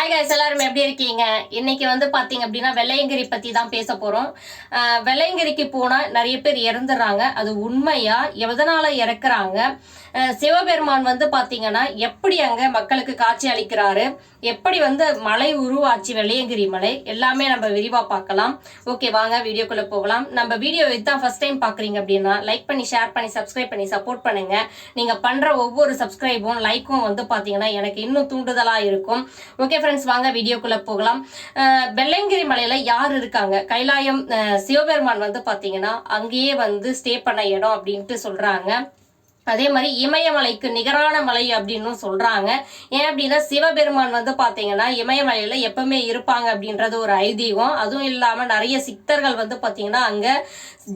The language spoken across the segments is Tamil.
ஹாய் கைஸ் எல்லாரும் எப்படி இருக்கீங்க? இன்னைக்கு வந்து பார்த்தீங்க அப்படின்னா வெள்ளையங்கிரி பற்றி தான் பேச போகிறோம் வெள்ளையங்கிரிக்கு போனால் நிறைய பேர் இறந்துடுறாங்க. அது உண்மையா? எதனால் இறக்குறாங்க? சிவபெருமான் வந்து பார்த்தீங்கன்னா எப்படி அங்கே மக்களுக்கு காட்சி அளிக்கிறாரு? எப்படி வந்து மலை உருவாச்சு வெள்ளையங்கிரி மலை எல்லாமே நம்ம விரிவாக பார்க்கலாம். ஓகே வாங்க வீடியோக்குள்ளே போகலாம். நம்ம வீடியோ இதுதான் ஃபர்ஸ்ட் டைம் பார்க்குறீங்க அப்படின்னா லைக் பண்ணி ஷேர் பண்ணி சப்ஸ்கிரைப் பண்ணி சப்போர்ட் பண்ணுங்க. நீங்கள் பண்ணுற ஒவ்வொரு சப்ஸ்கிரைபும் லைக்கும் வந்து பார்த்தீங்கன்னா எனக்கு இன்னும் தூண்டுதலாக இருக்கும். ஓகே ஃப்ரெண்ட்ஸ் வாங்க வீடியோக்குள்ளே போகலாம். வெள்ளையங்கிரி மலையில் யார் இருக்காங்க? கைலாயம் சிவபெருமான் வந்து பார்த்தீங்கன்னா அங்கேயே வந்து ஸ்டே பண்ண இடம் அப்படின்ட்டு சொல்கிறாங்க அதே மாதிரி இமயமலைக்கு நிகரான மலை அப்படின்னு சொல்றாங்க. ஏன் அப்படின்னா சிவபெருமான் வந்து பாத்தீங்கன்னா இமயமலையில எப்பவுமே இருப்பாங்க அப்படின்றது ஒரு ஐதீகம். அதுவும் இல்லாம நிறைய சித்தர்கள் வந்து பாத்தீங்கன்னா அங்க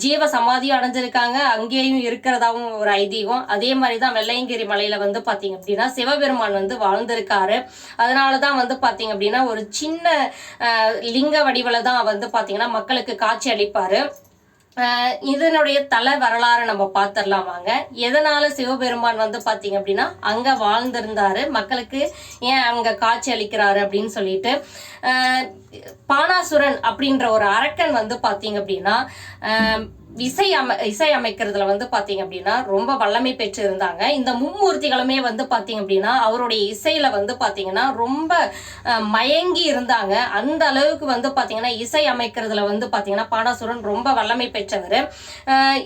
ஜீவ சமாதியும் அடைஞ்சிருக்காங்க. அங்கேயும் இருக்கிறதாவும் ஒரு ஐதீகம். அதே மாதிரி தான் வெள்ளையங்கிரி மலையில வந்து பாத்தீங்க அப்படின்னா சிவபெருமான் வந்து வாழ்ந்திருக்காரு. அதனாலதான் வந்து பாத்தீங்க அப்படின்னா ஒரு சின்ன லிங்க வடிவில் தான் வந்து பாத்தீங்கன்னா மக்களுக்கு காட்சி அளிப்பாரு. இதனுடைய தலை வரலாறு நம்ம பார்த்துடலாம் வாங்க. எதனால சிவபெருமான் வந்து பார்த்தீங்க அப்படின்னா அங்கே வாழ்ந்திருந்தாரு. மக்களுக்கு ஏன் அங்கே காட்சி அளிக்கிறாரு அப்படின்னு சொல்லிட்டு பானாசுரன் அப்படின்ற ஒரு அரக்கன் வந்து பார்த்தீங்க அப்படின்னா இசை அமை இசை அமைக்கிறதுல வந்து பார்த்தீங்க அப்படின்னா ரொம்ப வல்லமை பெற்று இருந்தாங்க. இந்த மும்மூர்த்திகளுமே வந்து பார்த்தீங்க அப்படின்னா அவருடைய இசையில வந்து பார்த்தீங்கன்னா ரொம்ப மயங்கி இருந்தாங்க. அந்த அளவுக்கு வந்து பார்த்தீங்கன்னா இசை அமைக்கிறதுல வந்து பார்த்தீங்கன்னா பாடாசுரன் ரொம்ப வல்லமை பெற்றவர்.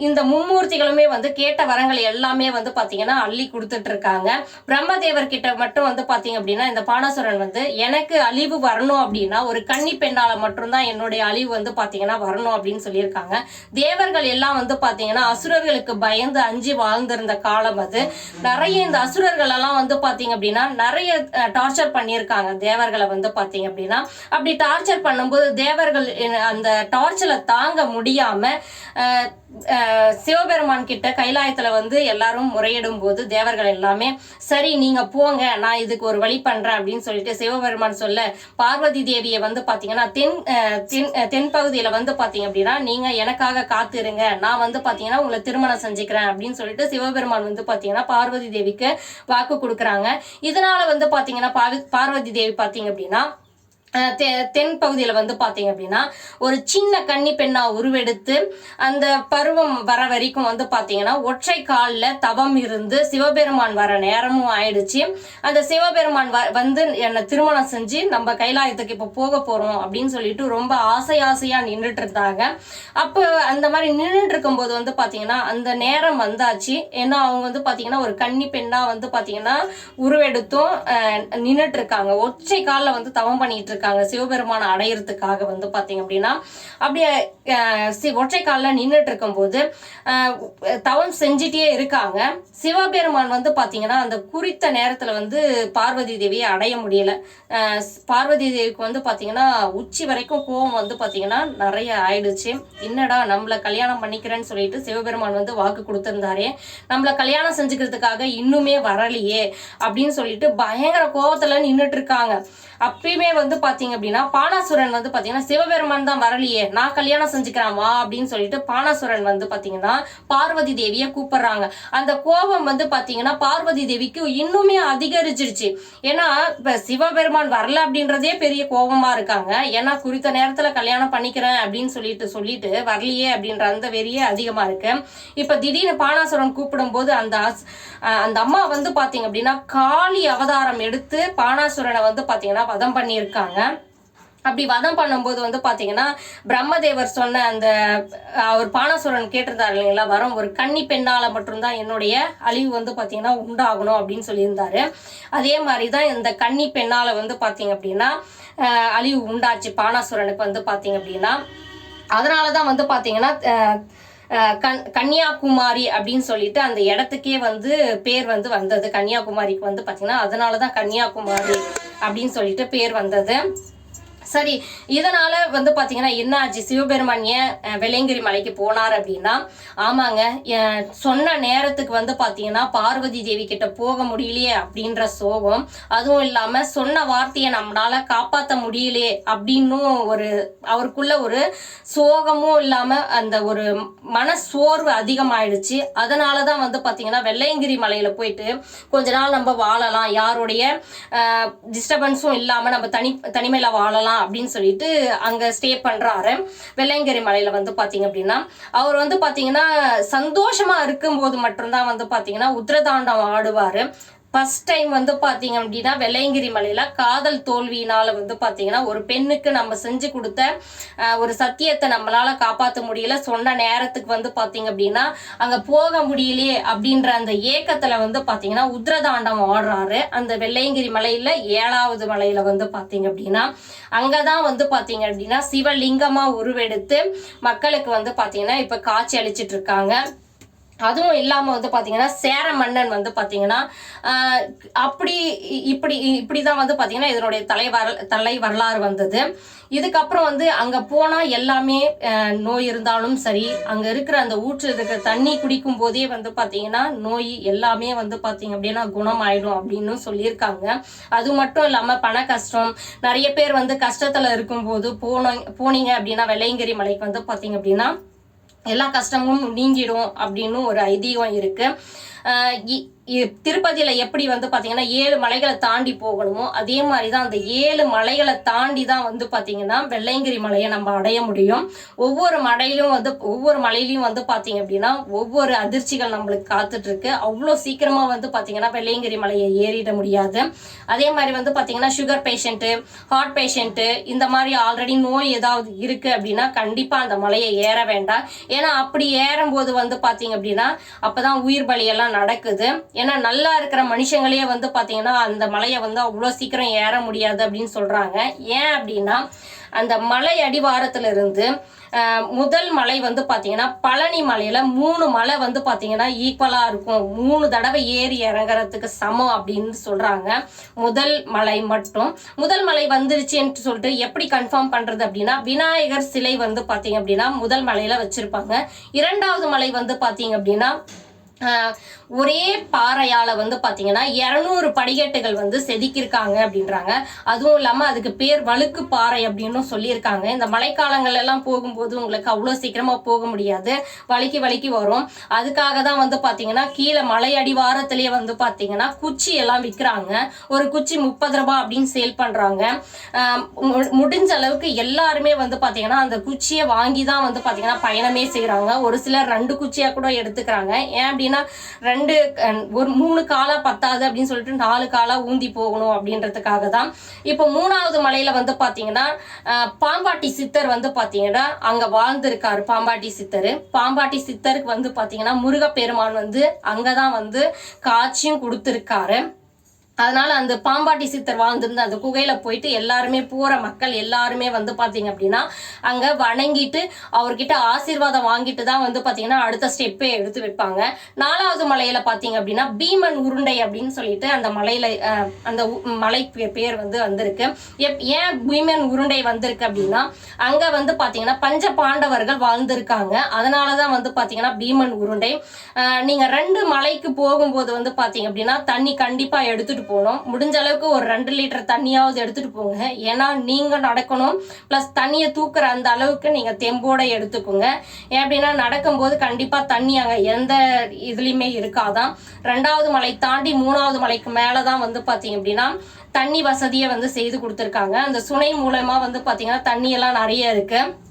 இந்த மும்மூர்த்திகளுமே வந்து கேட்ட வரங்கள் எல்லாமே வந்து பார்த்தீங்கன்னா அள்ளி கொடுத்துட்டு இருக்காங்க. பிரம்மதேவர் கிட்ட மட்டும் வந்து பார்த்தீங்க அப்படின்னா இந்த பாடாசுரன் வந்து எனக்கு அழிவு வரணும் அப்படின்னா ஒரு கன்னி பெண்ணால் மட்டும்தான் என்னுடைய அழிவு வந்து பார்த்தீங்கன்னா வரணும் அப்படின்னு சொல்லியிருக்காங்க. தேவர்கள் எல்லாம் வந்து பாத்தீங்கன்னா அசுரர்களுக்கு பயந்து அஞ்சு வாழ்ந்திருந்த காலம் அது. நிறைய இந்த அசுரர்கள் எல்லாம் வந்து பாத்தீங்க அப்படின்னா நிறைய டார்ச்சர் பண்ணியிருக்காங்க தேவர்களை வந்து பாத்தீங்க அப்படின்னா. அப்படி டார்ச்சர் பண்ணும்போது தேவர்கள் அந்த டார்ச்சரை தாங்க முடியாம சிவபெருமான் கிட்ட கைலாயத்துல வந்து எல்லாரும் முறையிடும் போது தேவர்கள் எல்லாமே சரி நீங்க போங்க நான் இதுக்கு ஒரு வழி பண்றேன் அப்படின்னு சொல்லிட்டு சிவபெருமான் சொல்ல பார்வதி தேவியை வந்து பாத்தீங்கன்னா தென் அஹ், தென் தென்பகுதியில வந்து பாத்தீங்க அப்படின்னா நீங்க எனக்காக இருங்க. நான் வந்து பாத்தீங்கன்னா உங்களை திருமணம் செஞ்சுக்கிறேன் அப்படின்னு சொல்லிட்டு சிவபெருமான் வந்து பாத்தீங்கன்னா பார்வதி தேவிக்கு வாக்கு கொடுக்குறாங்க. இதனால வந்து பாத்தீங்கன்னா பார்வதி தேவி பாத்தீங்க அப்படின்னா தென் பகுதியில் வந்து பார்த்தீங்க அப்படின்னா ஒரு சின்ன கன்னி பெண்ணாக உருவெடுத்து அந்த பருவம் வர வரைக்கும் வந்து பார்த்தீங்கன்னா ஒற்றை காலில் தவம் இருந்து சிவபெருமான் வர நேரமும் ஆயிடுச்சு. அந்த சிவபெருமான் வ- வந்து என்னை திருமணம் செஞ்சு நம்ம கைலாயத்துக்கு இப்போ போக போகிறோம் அப்படின்னு சொல்லிட்டு ரொம்ப ஆசை ஆசையாக நின்றுட்டு இருந்தாங்க. அப்போ அந்த மாதிரி நின்றுட்டு இருக்கும்போது வந்து பார்த்தீங்கன்னா அந்த நேரம் வந்தாச்சு. ஏன்னா அவங்க வந்து பார்த்தீங்கன்னா ஒரு கன்னி பெண்ணாக வந்து பார்த்தீங்கன்னா உருவெடுத்தும் நின்றுட்டு இருக்காங்க. ஒற்றை காலில் வந்து தவம் பண்ணிட்டு இருக்காங்க. சிவபெருமானை அடையிறதுக்காக வந்து பார்த்தீங்க அப்படின்னா அப்படியே சி- ஒற்றை காலில் நின்றுட்டு இருக்கும்போது தவம் செஞ்சிட்டே இருக்காங்க. சிவபெருமான் வந்து பார்த்தீங்கன்னா அந்த குறித்த நேரத்தில் வந்து பார்வதி தேவியை அடைய முடியல. பார்வதி தேவிக்கு வந்து பார்த்தீங்கன்னா உச்சி வரைக்கும் கோவம் வந்து பார்த்தீங்கன்னா நிறைய ஆயிடுச்சு. என்னடா நம்மளை கல்யாணம் பண்ணிக்கிறேன்னு சொல்லிட்டு சிவபெருமான் வந்து வாக்கு கொடுத்துருந்தாரே. நம்மள கல்யாணம் செஞ்சுக்கிறதுக்காக இன்னுமே வரலையே அப்படின்னு சொல்லிட்டு பயங்கர கோபத்தில் நின்றுட்டு இருக்காங்க. அப்பயுமே வந்து பார்த்தீங்க அப்படின்னா பானாசுரன் வந்து பார்த்தீங்கன்னா சிவபெருமான் தான் வரலையே நான் கல்யாணம் செஞ்சுக்கிறேன் வா அப்படின்னு சொல்லிட்டு பானாசுரன் வந்து பார்த்தீங்கன்னா பார்வதி தேவியை கூப்பிடுறாங்க. அந்த கோபம் வந்து பார்த்தீங்கன்னா பார்வதி தேவிக்கு இன்னுமே அதிகரிச்சிருச்சு. ஏன்னா இப்போ சிவபெருமான் வரல அப்படின்றதே பெரிய கோபமாக இருக்காங்க. ஏன்னா குறித்த நேரத்தில் கல்யாணம் பண்ணிக்கிறேன் அப்படின்னு சொல்லிட்டு சொல்லிட்டு வரலையே அப்படின்ற அந்த வெறியே அதிகமாக இருக்கு. இப்போ திடீர்னு பானாசுரன் கூப்பிடும்போது அந்த அந்த அம்மா வந்து பார்த்தீங்க அப்படின்னா காளி அவதாரம் எடுத்து பானாசுரனை வந்து பார்த்தீங்கன்னா வதம் பண்ணியிருக்காங்க. அப்படி வதம் பண்ணும்போது வந்து பார்த்தீங்கன்னா பிரம்மதேவர் சொன்ன அந்த அவர் பானாசுரன் கேட்டிருந்தார் இல்லைங்களா வரம் ஒரு கன்னி பெண்ணால் மட்டும்தான் என்னுடைய அழிவு வந்து பார்த்தீங்கன்னா உண்டாகணும் அப்படின்னு சொல்லியிருந்தாரு. அதே மாதிரி தான் இந்த கன்னி பெண்ணால் வந்து பார்த்தீங்க அப்படின்னா அழிவு உண்டாச்சு பானாசுரனுக்கு வந்து பார்த்தீங்க அப்படின்னா. அதனால தான் வந்து பார்த்தீங்கன்னா கன் கன்னியாகுமாரி அப்படின்னு சொல்லிட்டு அந்த இடத்துக்கே வந்து பேர் வந்து வந்தது. கன்னியாகுமாரிக்கு வந்து பாத்தீங்கன்னா அதனால தான் கன்னியாகுமாரி அப்படின்னு சொல்லிட்டு பேர் வந்தது. சரி இதனால வந்து பாத்தீங்கன்னா என்ன ஆச்சு சிவபெருமான் ஏன் அஹ், வெள்ளையங்கிரி மலைக்கு போனார் அப்படின்னா ஆமாங்க சொன்ன நேரத்துக்கு வந்து பாத்தீங்கன்னா பார்வதி தேவி கிட்ட போக முடியலையே அப்படின்ற சோகம். அதுவும் இல்லாம சொன்ன வார்த்தையை நம்மளால காப்பாத்த முடியலையே அப்படின்னும் ஒரு அவருக்குள்ள ஒரு சோகமும் இல்லாம அந்த ஒரு மன சோர்வு அதிகமாயிடுச்சு. அதனாலதான் வந்து பாத்தீங்கன்னா வெள்ளையங்கிரி மலையில போயிட்டு கொஞ்ச நாள் நம்ம வாழலாம். யாருடைய டிஸ்டர்பன்ஸும் இல்லாம நம்ம தனி தனிமையில வாழலாம் அப்படின்னு சொல்லிட்டு அங்க ஸ்டே பண்றாரு. வெள்ளையங்கிரி மலையில வந்து பாத்தீங்க அப்படின்னா அவர் வந்து பாத்தீங்கன்னா சந்தோஷமா இருக்கும்போது மட்டும்தான் வந்து பாத்தீங்கன்னா உத்திரதாண்டம் ஆடுவாரு. ஃபஸ்ட் டைம் வந்து பார்த்தீங்க அப்படின்னா வெள்ளையங்கிரி மலையில் காதல் தோல்வியினால் வந்து பார்த்தீங்கன்னா ஒரு பெண்ணுக்கு நம்ம செஞ்சு கொடுத்த ஒரு சத்தியத்தை நம்மளால் காப்பாற்ற முடியல சொன்ன நேரத்துக்கு வந்து பார்த்தீங்க அப்படின்னா அங்கே போக முடியலையே அப்படின்ற அந்த ஏக்கத்தில் வந்து பார்த்தீங்கன்னா உத்ரதாண்டம் ஆடுறாரு. அந்த வெள்ளையங்கிரி மலையில் ஏழாவது மலையில் வந்து பார்த்தீங்க அப்படின்னா அங்கே தான் வந்து பார்த்தீங்க அப்படின்னா சிவலிங்கமாக உருவெடுத்து மக்களுக்கு வந்து பார்த்தீங்கன்னா இப்போ காட்சி அளிச்சிட்டு இருக்காங்க. அதுவும் இல்லாமல் வந்து பார்த்தீங்கன்னா சேர மன்னன் வந்து பார்த்தீங்கன்னா அப்படி இ- இப்படி தான் வந்து பார்த்தீங்கன்னா இதனுடைய தலை வர தலை வரலாறு வந்தது. இதுக்கப்புறம் வந்து அங்கே போனால் எல்லாமே நோய் இருந்தாலும் சரி அங்கே இருக்கிற அந்த ஊற்று இருக்கிற தண்ணி குடிக்கும் போதே வந்து பார்த்தீங்கன்னா நோய் எல்லாமே வந்து பார்த்தீங்க அப்படின்னா குணமாயிடும் அப்படின்னு சொல்லியிருக்காங்க. அது மட்டும் இல்லாமல் பண கஷ்டம் நிறைய பேர் வந்து கஷ்டத்தில் இருக்கும்போது போன போனீங்க அப்படின்னா வெள்ளையங்கிரி மலைக்கு வந்து பார்த்தீங்க அப்படின்னா எல்லா கஷ்டமும் நீங்கிடும் அப்படின்னு ஒரு ஐதீகம் இருக்கு. இ- திருப்பதியில எப்படி வந்து பாத்தீங்கன்னா ஏழு மலைகளை தாண்டி போகணுமோ அதே மாதிரி தான் அந்த ஏழு மலைகளை தாண்டி தான் வந்து பாத்தீங்கன்னா வெள்ளையங்கிரி மலையை நம்ம அடைய முடியும். ஒவ்வொரு மலையிலும் வந்து ஒவ்வொரு மலையிலையும் வந்து பாத்தீங்க அப்படின்னா ஒவ்வொரு அதிர்ச்சிகள் நம்மளுக்கு காத்துட்டு இருக்கு அவ்வளோ சீக்கிரமா வந்து பாத்தீங்கன்னா வெள்ளையங்கிரி மலையை ஏறிட முடியாது. அதே மாதிரி வந்து பாத்தீங்கன்னா சுகர் பேஷண்ட்டு ஹார்ட் பேஷண்ட்டு இந்த மாதிரி ஆல்ரெடி நோய் ஏதாவது இருக்கு அப்படின்னா கண்டிப்பா அந்த மலையை ஏற வேண்டாம். ஏன்னா அப்படி ஏறும்போது வந்து பாத்தீங்க அப்படின்னா அப்பதான் உயிர் பலியெல்லாம் நடக்குது. ஏன்னா நல்லா இருக்கிற மனுஷங்களே வந்து பார்த்தீங்கன்னா அந்த மலையை வந்து அவ்வளோ சீக்கிரம் ஏற முடியாது அப்படின்னு சொல்கிறாங்க ஏன் அப்படின்னா அந்த மலை அடிவாரத்திலிருந்து முதல் மலை வந்து பார்த்தீங்கன்னா பழனி மலையில் மூணு மலை வந்து பார்த்தீங்கன்னா ஈக்குவலாக இருக்கும். மூணு தடவை ஏறி இறங்குறதுக்கு சமம் அப்படின்னு சொல்கிறாங்க முதல் மலை மட்டும். முதல் மலை வந்துருச்சுன்ட்டு சொல்லிட்டு எப்படி கன்ஃபார்ம் பண்ணுறது அப்படின்னா விநாயகர் சிலை வந்து பார்த்தீங்க அப்படின்னா முதல் மலையில் வச்சுருப்பாங்க. இரண்டாவது மலை வந்து பார்த்தீங்க அப்படின்னா ஒரே பாறையால் வந்து பார்த்தீங்கன்னா இரநூறு படிக்கட்டுகள் வந்து செதுக்கியிருக்காங்க அப்படின்றாங்க. அதுவும் இல்லாமல் அதுக்கு பேர் வழுக்கு பாறை அப்படின்னு சொல்லியிருக்காங்க. இந்த மழைக்காலங்கள் எல்லாம் போகும்போது உங்களுக்கு அவ்வளோ சீக்கிரமாக போக முடியாது. வழுக்கி வழுக்கி வரும். அதுக்காக தான் வந்து பார்த்தீங்கன்னா கீழே மலை அடிவாரத்திலேயே வந்து பார்த்தீங்கன்னா குச்சி எல்லாம் விற்கிறாங்க ஒரு குச்சி முப்பது ரூபாய் அப்படின்னு சேல் பண்ணுறாங்க முடிஞ்ச அளவுக்கு எல்லாருமே வந்து பார்த்தீங்கன்னா அந்த குச்சியை வாங்கி தான் வந்து பார்த்தீங்கன்னா பயணமே செய்கிறாங்க ஒரு சிலர் ரெண்டு குச்சியாக கூட எடுத்துக்கிறாங்க. ஏன் அப்படி ரெண்டு ஒரு மூணு காலா பத்தாது அப்படின்னு சொல்லிட்டு நாலு காலா ஊந்தி போகணும் அப்படின்றதுக்காக தான் இப்போ மூணாவது மலையில வந்து பாத்தீங்கன்னா பாம்பாட்டி சித்தர் வந்து பாத்தீங்கன்னா அங்க வாழ்ந்திருக்காரு பாம்பாட்டி சித்தர். பாம்பாட்டி சித்தருக்கு வந்து பாத்தீங்கன்னா முருகப்பெருமான் வந்து அங்கதான் வந்து காட்சியும் கொடுத்துருக்காரு. அதனால அந்த பாம்பாட்டி சித்தர் வாழ்ந்திருந்த அந்த குகையில போயிட்டு எல்லாருமே போற மக்கள் எல்லாருமே வந்து பாத்தீங்க அப்படின்னா அங்க வணங்கிட்டு அவர்கிட்ட ஆசீர்வாதம் வாங்கிட்டு தான் வந்து பாத்தீங்கன்னா அடுத்த ஸ்டெப்பே எடுத்து வைப்பாங்க. நாலாவது மலையில பாத்தீங்க அப்படின்னா பீமன் உருண்டை அப்படின்னு சொல்லிட்டு அந்த மலையில அந்த உ- மலை பேர் வந்து வந்திருக்கு. எப்- ஏன் பீமன் உருண்டை வந்திருக்கு அப்படின்னா அங்க வந்து பாத்தீங்கன்னா பஞ்ச பாண்டவர்கள் வாழ்ந்திருக்காங்க. அதனாலதான் வந்து பாத்தீங்கன்னா பீமன் உருண்டை. நீங்க ரெண்டு மலைக்கு போகும்போது வந்து பாத்தீங்க அப்படின்னா தண்ணி கண்டிப்பா எடுத்துட்டு போகணும். முடிஞ்ச அளவுக்கு ஒரு ரெண்டு லிட்டர் தண்ணியாவது எடுத்துகிட்டு போங்க. ஏன்னா நீங்கள் நடக்கணும். ப்ளஸ் தண்ணியை தூக்குற அந்த அளவுக்கு நீங்கள் தெம்போட எடுத்துக்கோங்க. ஏன் அப்படின்னா நடக்கும்போது கண்டிப்பாக தண்ணி அங்கே எந்த இதுலேயுமே இருக்காதான் ரெண்டாவது மலை தாண்டி மூணாவது மலைக்கு மேலே தான் வந்து பார்த்தீங்க அப்படின்னா தண்ணி வசதியை வந்து செய்து கொடுத்துருக்காங்க. அந்த சுனை மூலமாக வந்து பார்த்தீங்கன்னா தண்ணியெல்லாம் நிறைய இருக்குது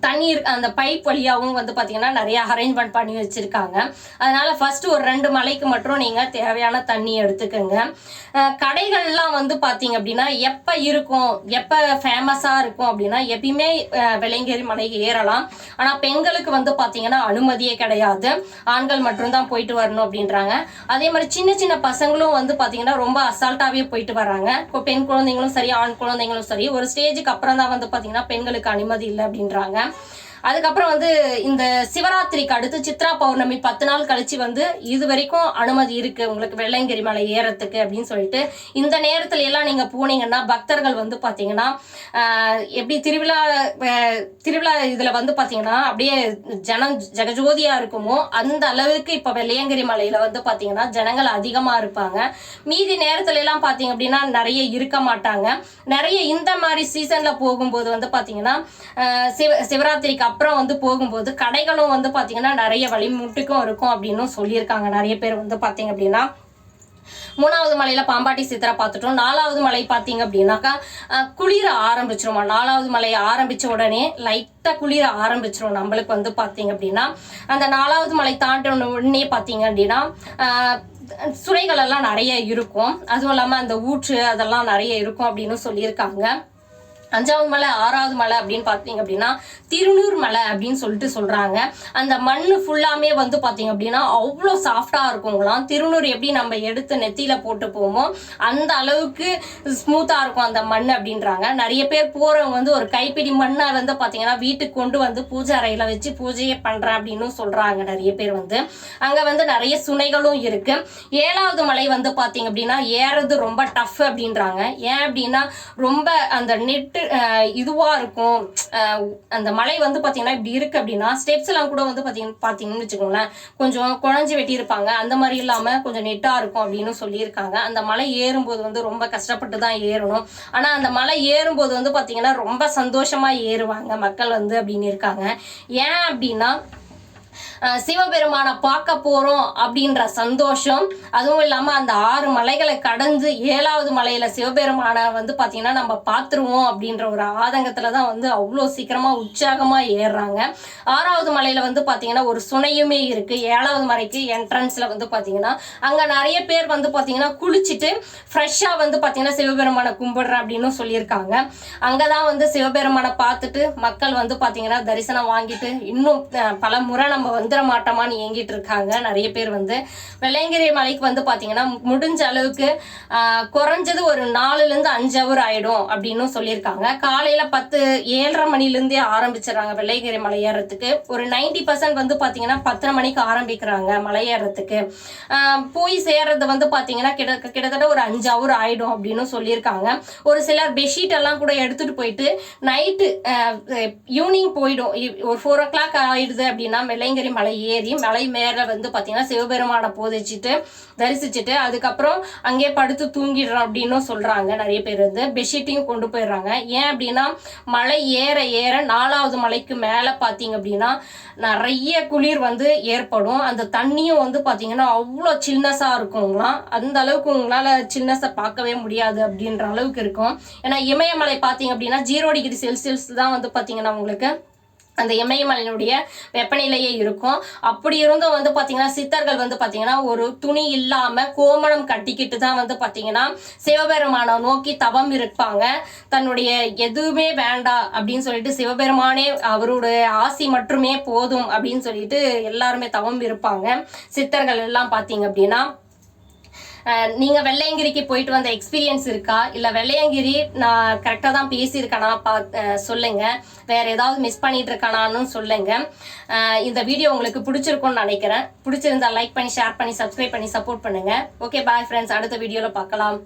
தண்ணீர் அந்த பைப் வழியாகவும் வந்து பார்த்தீங்கன்னா நிறைய அரேஞ்ச்மெண்ட் பண்ணி வச்சுருக்காங்க. அதனால் ஃபஸ்ட்டு ஒரு ரெண்டு மலைக்கு மட்டும் நீங்கள் தேவையான தண்ணி எடுத்துக்கோங்க. கடைகள்லாம் வந்து பார்த்தீங்க அப்படின்னா எப்போ இருக்கும் எப்போ ஃபேமஸாக இருக்கும் அப்படின்னா எப்பயுமே அஹ் மலை மலைக்கு ஏறலாம். ஆனால் பெண்களுக்கு வந்து பார்த்தீங்கன்னா அனுமதியே கிடையாது. ஆண்கள் மட்டும்தான் போயிட்டு வரணும் அப்படின்றாங்க. அதே மாதிரி சின்ன சின்ன பசங்களும் வந்து பார்த்தீங்கன்னா ரொம்ப அசால்ட்டாகவே போயிட்டு வராங்க. இப்போ பெண் குழந்தைங்களும் சரி ஆண் குழந்தைங்களும் சரி ஒரு ஸ்டேஜுக்கு அப்புறம் தான் வந்து பார்த்தீங்கன்னா பெண்களுக்கு அனுமதி இல்லை அப்படின்றாங்க. tá? அதுக்கப்புறம் வந்து இந்த சிவராத்திரிக்கு அடுத்து சித்ரா பௌர்ணமி பத்து நாள் கழிச்சு வந்து இது வரைக்கும் அனுமதி இருக்கு. உங்களுக்கு வெள்ளையங்கிரி மலை ஏறத்துக்கு அப்படின்னு சொல்லிட்டு. இந்த நேரத்துல எல்லாம் நீங்க போனீங்கன்னா பக்தர்கள் வந்து பாத்தீங்கன்னா எப்படி திருவிழா திருவிழா இதுல வந்து பாத்தீங்கன்னா அப்படியே ஜனம் ஜெகஜோதியா இருக்குமோ அந்த அளவுக்கு இப்ப வெள்ளையங்கிரி மலையில வந்து பாத்தீங்கன்னா ஜனங்கள் அதிகமா இருப்பாங்க. மீதி நேரத்துல எல்லாம் பாத்தீங்க அப்படின்னா நிறைய இருக்க மாட்டாங்க. நிறைய இந்த மாதிரி சீசன்ல போகும்போது வந்து பாத்தீங்கன்னா சிவ சிவராத்திரிக்கு அப்புறம் வந்து போகும்போது கடைகளும் வந்து பார்த்திங்கன்னா நிறைய வழிமுட்டுக்கும் இருக்கும் அப்படின்னு சொல்லியிருக்காங்க. நிறைய பேர் வந்து பார்த்தீங்க அப்படின்னா மூணாவது மலையில பாம்பாட்டி சித்திரை பார்த்துட்டோம். நாலாவது மலை பார்த்தீங்க அப்படின்னாக்கா குளிர ஆரம்பிச்சிருமா? நாலாவது மலையை ஆரம்பிச்ச உடனே லைட்டா குளிர ஆரம்பிச்சிரும் நம்மளுக்கு வந்து பார்த்தீங்க அப்படின்னா. அந்த நாலாவது மலை தாண்டின உடனே பார்த்தீங்க அப்படின்னா சுரைகள் எல்லாம் நிறைய இருக்கும். அதுவும் இல்லாமல் அந்த ஊற்று அதெல்லாம் நிறைய இருக்கும் அப்படின்னு சொல்லியிருக்காங்க. அஞ்சாவது மலை ஆறாவது மலை அப்படின்னு பார்த்தீங்க அப்படின்னா திருநூர் மலை அப்படின்னு சொல்லிட்டு சொல்கிறாங்க அந்த மண் ஃபுல்லாமே வந்து பார்த்தீங்க அப்படின்னா அவ்வளோ சாஃப்டாக இருக்குங்களாம். திருநூர் எப்படி நம்ம எடுத்து நெத்தியில் போட்டு போவோமோ அந்த அளவுக்கு ஸ்மூத்தாக இருக்கும் அந்த மண் அப்படின்றாங்க. நிறைய பேர் போகிறவங்க வந்து ஒரு கைப்பிடி மண்ணை வந்து பார்த்தீங்கன்னா வீட்டுக்கு கொண்டு வந்து பூஜை அறையில் வச்சு பூஜையே பண்ணுறேன் அப்படின்னு சொல்கிறாங்க நிறைய பேர் வந்து. அங்கே வந்து நிறைய சுனைகளும் இருக்குது ஏழாவது மலை வந்து பார்த்தீங்க அப்படின்னா ஏறது ரொம்ப டஃப் அப்படின்றாங்க. ஏன் அப்படின்னா ரொம்ப அந்த நெட்டு இதுவாக இருக்கும். அந்த மலை வந்து பார்த்தீங்கன்னா இப்படி இருக்கு அப்படின்னா ஸ்டெப்ஸ் எல்லாம் கூட வந்து பாத்தீங்க பார்த்தீங்கன்னு வச்சுக்கோங்களேன். கொஞ்சம் குழஞ்சி வெட்டி இருப்பாங்க. அந்த மாதிரி இல்லாமல் கொஞ்சம் நெட்டாக இருக்கும் அப்படின்னு சொல்லியிருக்காங்க. அந்த மலை ஏறும்போது வந்து ரொம்ப கஷ்டப்பட்டு தான் ஏறணும். ஆனால் அந்த மலை ஏறும்போது வந்து பார்த்தீங்கன்னா ரொம்ப சந்தோஷமாக ஏறுவாங்க மக்கள் வந்து அப்படின்னு இருக்காங்க. ஏன் அப்படின்னா சிவபெருமானை பார்க்க போறோம் அப்படின்ற சந்தோஷம். அதுவும் இல்லாம அந்த ஆறு மலைகளை கடந்து ஏழாவது மலையில சிவபெருமானை வந்து பாத்தீங்கன்னா நம்ம பார்த்துருவோம் அப்படின்ற ஒரு ஆதங்கத்தில் தான் வந்து அவ்வளோ சீக்கிரமா உற்சாகமா ஏறுறாங்க. ஆறாவது மலையில வந்து பாத்தீங்கன்னா ஒரு சுனையுமே இருக்கு. ஏழாவது மலைக்கு என்ட்ரன்ஸ்ல வந்து பாத்தீங்கன்னா அங்க நிறைய பேர் வந்து பாத்தீங்கன்னா குளிச்சுட்டு ஃப்ரெஷ்ஷா வந்து பாத்தீங்கன்னா சிவபெருமானை கும்பிடுறேன் அப்படின்னு சொல்லியிருக்காங்க. அங்கதான் வந்து சிவபெருமானை பார்த்துட்டு மக்கள் வந்து பாத்தீங்கன்னா தரிசனம் வாங்கிட்டு இன்னும் பல முறை நம்ம வந்து மாட்டோமான்னு ஏங்கிட்டு இருக்காங்க. நிறைய பேர் வந்து வெள்ளையங்கிரி மலைக்கு வந்து பார்த்தீங்கன்னா முடிஞ்ச அளவுக்கு குறைஞ்சது ஒரு நாலுலேருந்து அஞ்சு ஹவர் ஆகிடும் அப்படின்னு சொல்லியிருக்காங்க. காலையில் பத்து ஏழரை மணிலேருந்தே ஆரம்பிச்சிடறாங்க வெள்ளையங்கிரி மலை ஏறத்துக்கு ஒரு நைன்டி பர்சன்ட் வந்து பார்த்தீங்கன்னா பத்தரை மணிக்கு ஆரம்பிக்கிறாங்க மலை ஏறத்துக்கு போய் சேர்றது வந்து பார்த்தீங்கன்னா கிட்ட கிட்டத்தட்ட ஒரு அஞ்சு ஹவர் ஆகிடும் அப்படின்னு சொல்லியிருக்காங்க. ஒரு சிலர் பெட்ஷீட் எல்லாம் கூட எடுத்துகிட்டு போயிட்டு நைட்டு ஈவினிங் போயிடும். ஒரு ஃபோர் ஓ கிளாக் ஆயிடுது அப்படின்னா வெள்ளையங்கிரி மலை ஏறி மலை மேல வந்து பாத்தீங்கன்னா சிவபெருமானை போதிச்சுட்டு தரிசிச்சுட்டு அதுக்கப்புறம் அங்கேயே படுத்து தூங்கிடுறோம் அப்படின்னும் சொல்றாங்க. நிறைய பேர் வந்து பெட்ஷீட்டையும் கொண்டு போயிடுறாங்க. ஏன் அப்படின்னா மலை ஏற ஏற நாலாவது மலைக்கு மேல பாத்தீங்க அப்படின்னா நிறைய குளிர் வந்து ஏற்படும். அந்த தண்ணியும் வந்து பாத்தீங்கன்னா அவ்வளோ சில்னஸா இருக்குங்களாம். அந்த அளவுக்கு உங்களால சில்னஸை பார்க்கவே முடியாது அப்படின்ற அளவுக்கு இருக்கும். ஏன்னா இமயமலை பாத்தீங்க அப்படின்னா ஜீரோ டிகிரி செல்சியஸ் தான் வந்து பாத்தீங்கன்னா உங்களுக்கு அந்த இமயமலையினுடைய வெப்பநிலையே இருக்கும். அப்படி இருந்தும் வந்து பார்த்தீங்கன்னா சித்தர்கள் வந்து பார்த்தீங்கன்னா ஒரு துணி இல்லாமல் கோமணம் கட்டிக்கிட்டு தான் வந்து பார்த்தீங்கன்னா சிவபெருமானை நோக்கி தவம் இருப்பாங்க. தன்னுடைய எதுவுமே வேண்டாம் அப்படின்னு சொல்லிட்டு சிவபெருமானே அவருடைய ஆசி மட்டுமே போதும் அப்படின்னு சொல்லிட்டு எல்லாருமே தவம் இருப்பாங்க. சித்தர்கள் எல்லாம் பார்த்தீங்க அப்படின்னா நீங்க வெள்ளையங்கிரிக்கு போயிட்டு வந்த எக்ஸ்பீரியன்ஸ் இருக்கா? இல்ல வெள்ளையங்கிரி நான் கரெக்டா தான் பேசியிருக்கேனா? பா சொல்லுங்க. வேற ஏதாவது மிஸ் பண்ணிட்டு இருக்கானான்னு சொல்லுங்க இந்த வீடியோ உங்களுக்கு பிடிச்சிருக்கும்னு நினைக்கிறேன். பிடிச்சிருந்தா லைக் பண்ணி ஷேர் பண்ணி சப்ஸ்கிரைப் பண்ணி சப்போர்ட் பண்ணுங்க. ஓகே பாய் ஃப்ரெண்ட்ஸ் அடுத்த வீடியோல பார்க்கலாம்.